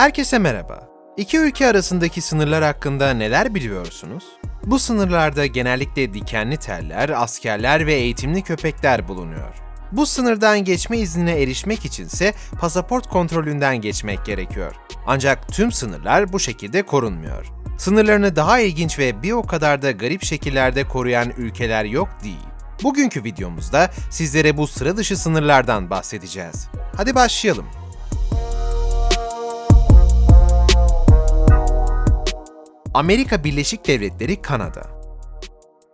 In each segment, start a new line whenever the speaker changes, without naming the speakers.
Herkese merhaba. İki ülke arasındaki sınırlar hakkında neler biliyorsunuz? Bu sınırlarda genellikle dikenli teller, askerler ve eğitimli köpekler bulunuyor. Bu sınırdan geçme iznine erişmek içinse pasaport kontrolünden geçmek gerekiyor. Ancak tüm sınırlar bu şekilde korunmuyor. Sınırlarını daha ilginç ve bir o kadar da garip şekillerde koruyan ülkeler yok değil. Bugünkü videomuzda sizlere bu sıra dışı sınırlardan bahsedeceğiz. Hadi başlayalım. Amerika Birleşik Devletleri Kanada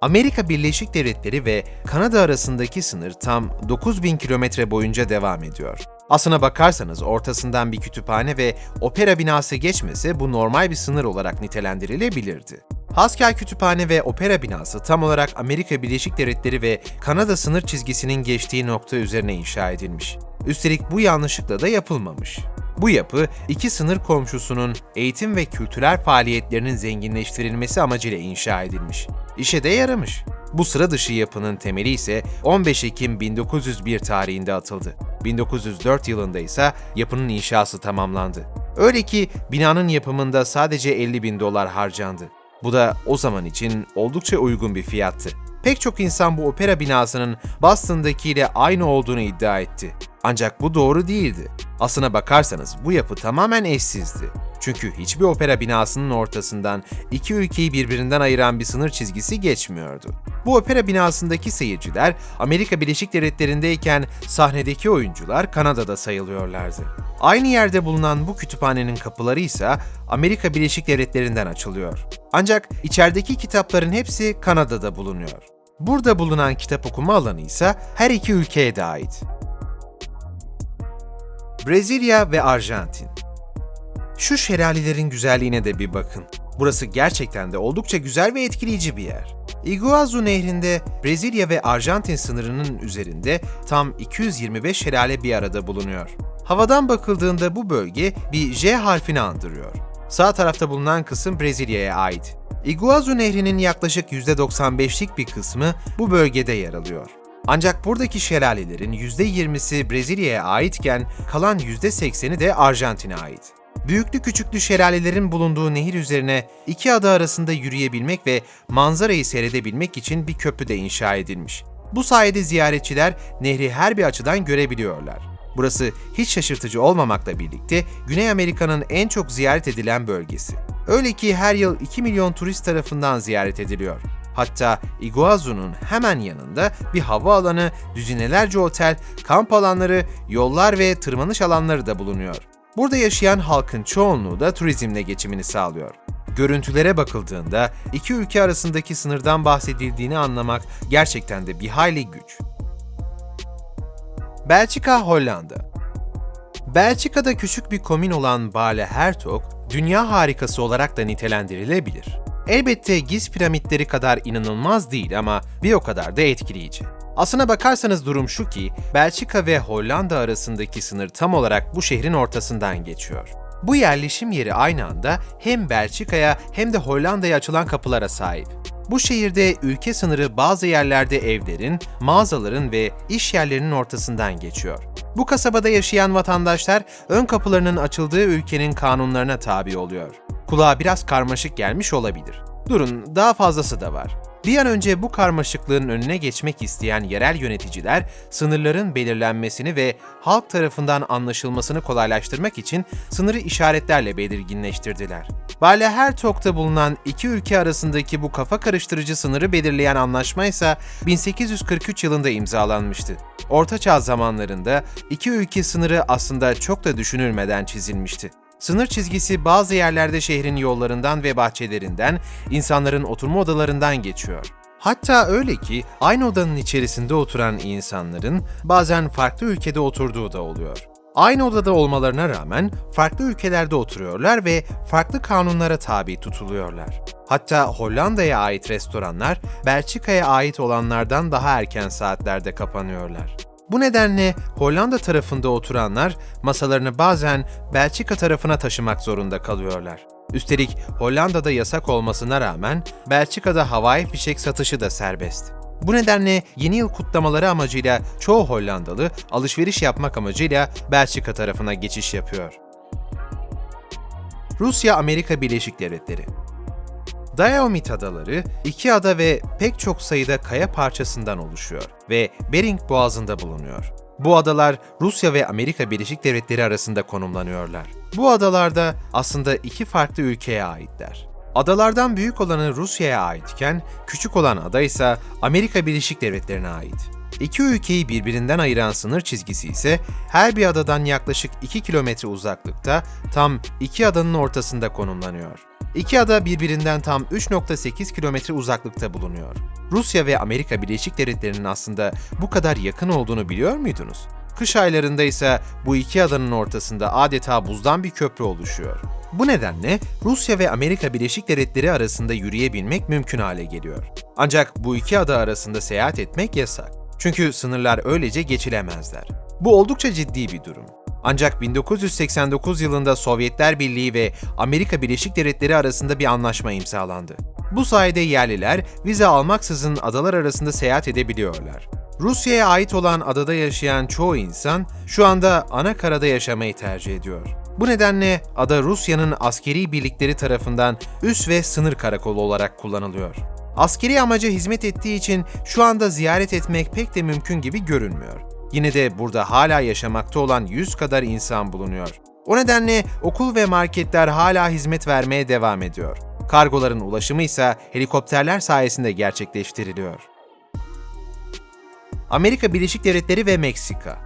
Amerika Birleşik Devletleri ve Kanada arasındaki sınır tam 9000 kilometre boyunca devam ediyor. Aslına bakarsanız ortasından bir kütüphane ve opera binası geçmese bu normal bir sınır olarak nitelendirilebilirdi. Haskell Kütüphane ve Opera binası tam olarak Amerika Birleşik Devletleri ve Kanada sınır çizgisinin geçtiği nokta üzerine inşa edilmiş. Üstelik bu yanlışlıkla da yapılmamış. Bu yapı iki sınır komşusunun eğitim ve kültürel faaliyetlerinin zenginleştirilmesi amacıyla inşa edilmiş. İşe de yaramış. Bu sıra dışı yapının temeli ise 15 Ekim 1901 tarihinde atıldı. 1904 yılında ise yapının inşası tamamlandı. Öyle ki binanın yapımında sadece 50 bin dolar harcandı. Bu da o zaman için oldukça uygun bir fiyattı. Pek çok insan bu opera binasının Boston'dakiyle aynı olduğunu iddia etti. Ancak bu doğru değildi. Aslına bakarsanız bu yapı tamamen eşsizdi. Çünkü hiçbir opera binasının ortasından iki ülkeyi birbirinden ayıran bir sınır çizgisi geçmiyordu. Bu opera binasındaki seyirciler Amerika Birleşik Devletleri'ndeyken sahnedeki oyuncular Kanada'da sayılıyorlardı. Aynı yerde bulunan bu kütüphanenin kapıları ise Amerika Birleşik Devletleri'nden açılıyor. Ancak içerideki kitapların hepsi Kanada'da bulunuyor. Burada bulunan kitap okuma alanı ise her iki ülkeye de ait. Brezilya ve Arjantin Şu şelalelerin güzelliğine de bir bakın. Burası gerçekten de oldukça güzel ve etkileyici bir yer. Iguazu Nehri'nde Brezilya ve Arjantin sınırının üzerinde tam 225 şelale bir arada bulunuyor. Havadan bakıldığında bu bölge bir J harfini andırıyor. Sağ tarafta bulunan kısım Brezilya'ya ait. Iguazu Nehri'nin yaklaşık %95'lik bir kısmı bu bölgede yer alıyor. Ancak buradaki şelalelerin %20'si Brezilya'ya aitken kalan %80'i de Arjantin'e ait. Büyüklü küçüklü şelalelerin bulunduğu nehir üzerine iki ada arasında yürüyebilmek ve manzarayı seyredebilmek için bir köprü de inşa edilmiş. Bu sayede ziyaretçiler nehri her bir açıdan görebiliyorlar. Burası hiç şaşırtıcı olmamakla birlikte Güney Amerika'nın en çok ziyaret edilen bölgesi. Öyle ki her yıl 2 milyon turist tarafından ziyaret ediliyor. Hatta Iguazu'nun hemen yanında bir havaalanı, düzinelerce otel, kamp alanları, yollar ve tırmanış alanları da bulunuyor. Burada yaşayan halkın çoğunluğu da turizmle geçimini sağlıyor. Görüntülere bakıldığında iki ülke arasındaki sınırdan bahsedildiğini anlamak gerçekten de bir hayli güç. Belçika, Hollanda Belçika'da küçük bir komün olan Bale Hertog, dünya harikası olarak da nitelendirilebilir. Elbette Giz piramitleri kadar inanılmaz değil ama bir o kadar da etkileyici. Aslına bakarsanız durum şu ki, Belçika ve Hollanda arasındaki sınır tam olarak bu şehrin ortasından geçiyor. Bu yerleşim yeri aynı anda hem Belçika'ya hem de Hollanda'ya açılan kapılara sahip. Bu şehirde ülke sınırı bazı yerlerde evlerin, mağazaların ve iş yerlerinin ortasından geçiyor. Bu kasabada yaşayan vatandaşlar ön kapılarının açıldığı ülkenin kanunlarına tabi oluyor. Kulağa biraz karmaşık gelmiş olabilir. Durun, daha fazlası da var. Bir an önce bu karmaşıklığın önüne geçmek isteyen yerel yöneticiler, sınırların belirlenmesini ve halk tarafından anlaşılmasını kolaylaştırmak için sınırı işaretlerle belirginleştirdiler. Bale Hertog'da bulunan iki ülke arasındaki bu kafa karıştırıcı sınırı belirleyen anlaşma ise 1843 yılında imzalanmıştı. Ortaçağ zamanlarında iki ülke sınırı aslında çok da düşünülmeden çizilmişti. Sınır çizgisi bazı yerlerde şehrin yollarından ve bahçelerinden, insanların oturma odalarından geçiyor. Hatta öyle ki aynı odanın içerisinde oturan insanların bazen farklı ülkede oturduğu da oluyor. Aynı odada olmalarına rağmen farklı ülkelerde oturuyorlar ve farklı kanunlara tabi tutuluyorlar. Hatta Hollanda'ya ait restoranlar Belçika'ya ait olanlardan daha erken saatlerde kapanıyorlar. Bu nedenle Hollanda tarafında oturanlar masalarını bazen Belçika tarafına taşımak zorunda kalıyorlar. Üstelik Hollanda'da yasak olmasına rağmen Belçika'da havai fişek satışı da serbest. Bu nedenle yeni yıl kutlamaları amacıyla çoğu Hollandalı alışveriş yapmak amacıyla Belçika tarafına geçiş yapıyor. Rusya-Amerika Birleşik Devletleri Diomit Adaları, iki ada ve pek çok sayıda kaya parçasından oluşuyor ve Bering Boğazı'nda bulunuyor. Bu adalar Rusya ve Amerika Birleşik Devletleri arasında konumlanıyorlar. Bu adalarda aslında iki farklı ülkeye aitler. Adalardan büyük olanı Rusya'ya aitken, küçük olan ada ise Amerika Birleşik Devletleri'ne ait. İki ülkeyi birbirinden ayıran sınır çizgisi ise her bir adadan yaklaşık 2 kilometre uzaklıkta tam iki adanın ortasında konumlanıyor. İki ada birbirinden tam 3.8 kilometre uzaklıkta bulunuyor. Rusya ve Amerika Birleşik Devletleri'nin aslında bu kadar yakın olduğunu biliyor muydunuz? Kış aylarında ise bu iki adanın ortasında adeta buzdan bir köprü oluşuyor. Bu nedenle Rusya ve Amerika Birleşik Devletleri arasında yürüyebilmek mümkün hale geliyor. Ancak bu iki ada arasında seyahat etmek yasak. Çünkü sınırlar öylece geçilemezler. Bu oldukça ciddi bir durum. Ancak 1989 yılında Sovyetler Birliği ve Amerika Birleşik Devletleri arasında bir anlaşma imzalandı. Bu sayede yerliler vize almaksızın adalar arasında seyahat edebiliyorlar. Rusya'ya ait olan adada yaşayan çoğu insan şu anda ana karada yaşamayı tercih ediyor. Bu nedenle ada Rusya'nın askeri birlikleri tarafından üs ve sınır karakolu olarak kullanılıyor. Askeri amaca hizmet ettiği için şu anda ziyaret etmek pek de mümkün gibi görünmüyor. Yine de burada hala yaşamakta olan 100 kadar insan bulunuyor. O nedenle okul ve marketler hala hizmet vermeye devam ediyor. Kargoların ulaşımı ise helikopterler sayesinde gerçekleştiriliyor. Amerika Birleşik Devletleri ve Meksika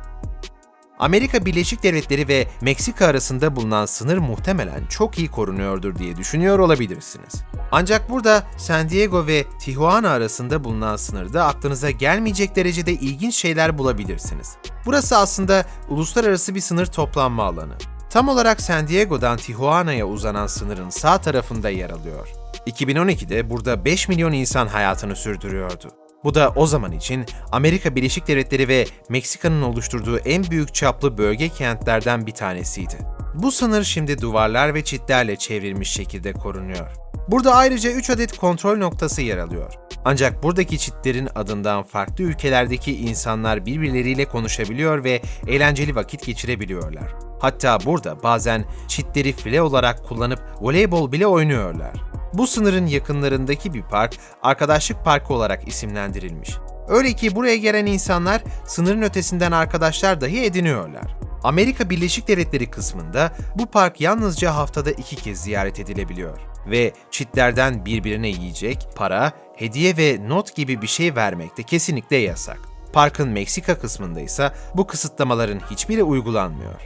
Amerika Birleşik Devletleri ve Meksika arasında bulunan sınır muhtemelen çok iyi korunuyordur diye düşünüyor olabilirsiniz. Ancak burada San Diego ve Tijuana arasında bulunan sınırda aklınıza gelmeyecek derecede ilginç şeyler bulabilirsiniz. Burası aslında uluslararası bir sınır toplanma alanı. Tam olarak San Diego'dan Tijuana'ya uzanan sınırın sağ tarafında yer alıyor. 2012'de burada 5 milyon insan hayatını sürdürüyordu. Bu da o zaman için Amerika Birleşik Devletleri ve Meksika'nın oluşturduğu en büyük çaplı bölge kentlerden bir tanesiydi. Bu sınır şimdi duvarlar ve çitlerle çevrilmiş şekilde korunuyor. Burada ayrıca 3 adet kontrol noktası yer alıyor. Ancak buradaki çitlerin adından farklı ülkelerdeki insanlar birbirleriyle konuşabiliyor ve eğlenceli vakit geçirebiliyorlar. Hatta burada bazen çitleri file olarak kullanıp voleybol bile oynuyorlar. Bu sınırın yakınlarındaki bir park Arkadaşlık Parkı olarak isimlendirilmiş. Öyle ki buraya gelen insanlar sınırın ötesinden arkadaşlar dahi ediniyorlar. Amerika Birleşik Devletleri kısmında bu park yalnızca haftada iki kez ziyaret edilebiliyor ve çitlerden birbirine yiyecek, para, hediye ve not gibi bir şey vermek de kesinlikle yasak. Parkın Meksika kısmında ise bu kısıtlamaların hiçbiri uygulanmıyor.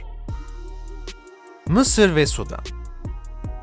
Mısır ve Sudan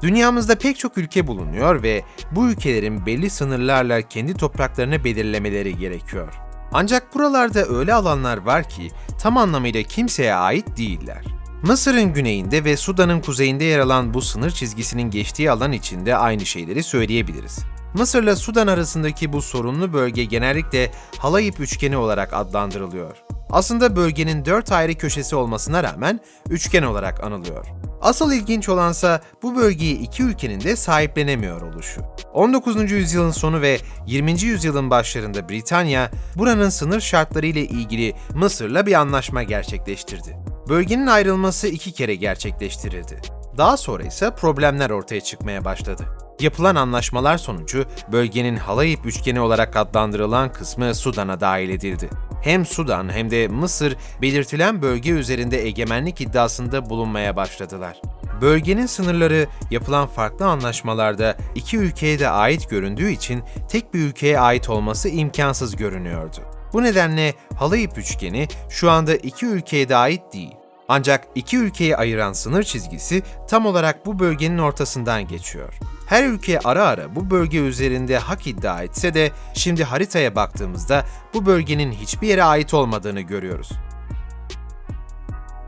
Dünyamızda pek çok ülke bulunuyor ve bu ülkelerin belli sınırlarla kendi topraklarını belirlemeleri gerekiyor. Ancak buralarda öyle alanlar var ki tam anlamıyla kimseye ait değiller. Mısır'ın güneyinde ve Sudan'ın kuzeyinde yer alan bu sınır çizgisinin geçtiği alan içinde aynı şeyleri söyleyebiliriz. Mısır'la Sudan arasındaki bu sorunlu bölge genellikle Halayip üçgeni olarak adlandırılıyor. Aslında bölgenin dört ayrı köşesi olmasına rağmen üçgen olarak anılıyor. Asıl ilginç olansa bu bölgeyi iki ülkenin de sahiplenemiyor oluşu. 19. yüzyılın sonu ve 20. yüzyılın başlarında Britanya, buranın sınır şartları ile ilgili Mısır'la bir anlaşma gerçekleştirdi. Bölgenin ayrılması iki kere gerçekleştirildi. Daha sonra ise problemler ortaya çıkmaya başladı. Yapılan anlaşmalar sonucu bölgenin Halayip üçgeni olarak adlandırılan kısmı Sudan'a dahil edildi. Hem Sudan hem de Mısır belirtilen bölge üzerinde egemenlik iddiasında bulunmaya başladılar. Bölgenin sınırları yapılan farklı anlaşmalarda iki ülkeye de ait göründüğü için tek bir ülkeye ait olması imkansız görünüyordu. Bu nedenle Halayip üçgeni şu anda iki ülkeye de ait değil. Ancak iki ülkeyi ayıran sınır çizgisi tam olarak bu bölgenin ortasından geçiyor. Her ülke ara ara bu bölge üzerinde hak iddia etse de şimdi haritaya baktığımızda bu bölgenin hiçbir yere ait olmadığını görüyoruz.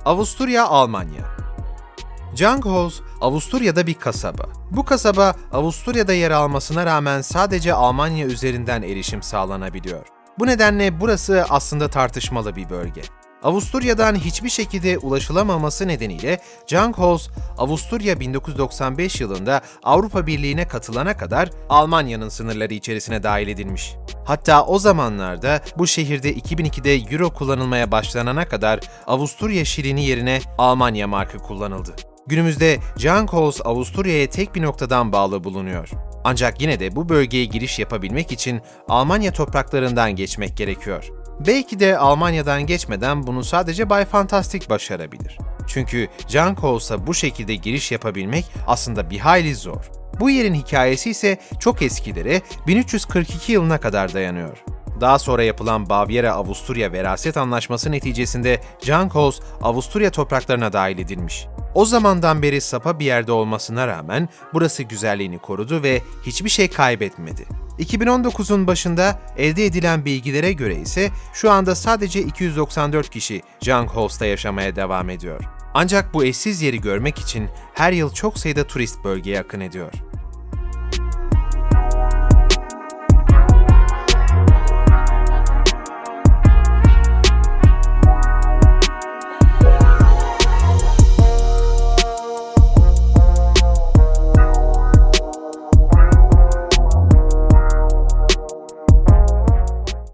Avusturya, Almanya Junghaus, Avusturya'da bir kasaba. Bu kasaba, Avusturya'da yer almasına rağmen sadece Almanya üzerinden erişim sağlanabiliyor. Bu nedenle burası aslında tartışmalı bir bölge. Avusturya'dan hiçbir şekilde ulaşılamaması nedeniyle Junghaus, Avusturya 1995 yılında Avrupa Birliği'ne katılana kadar Almanya'nın sınırları içerisine dahil edilmiş. Hatta o zamanlarda bu şehirde 2002'de Euro kullanılmaya başlanana kadar Avusturya şirini yerine Almanya markı kullanıldı. Günümüzde Junkholz Avusturya'ya tek bir noktadan bağlı bulunuyor. Ancak yine de bu bölgeye giriş yapabilmek için Almanya topraklarından geçmek gerekiyor. Belki de Almanya'dan geçmeden bunu sadece Bay Fantastic başarabilir. Çünkü Junkholz'a bu şekilde giriş yapabilmek aslında bir hayli zor. Bu yerin hikayesi ise çok eskilere 1342 yılına kadar dayanıyor. Daha sonra yapılan Bavyera-Avusturya Veraset Anlaşması neticesinde Junkholz, Avusturya topraklarına dahil edilmiş. O zamandan beri sapa bir yerde olmasına rağmen burası güzelliğini korudu ve hiçbir şey kaybetmedi. 2019'un başında elde edilen bilgilere göre ise şu anda sadece 294 kişi Junkholz'ta yaşamaya devam ediyor. Ancak bu eşsiz yeri görmek için her yıl çok sayıda turist bölgeye akın ediyor.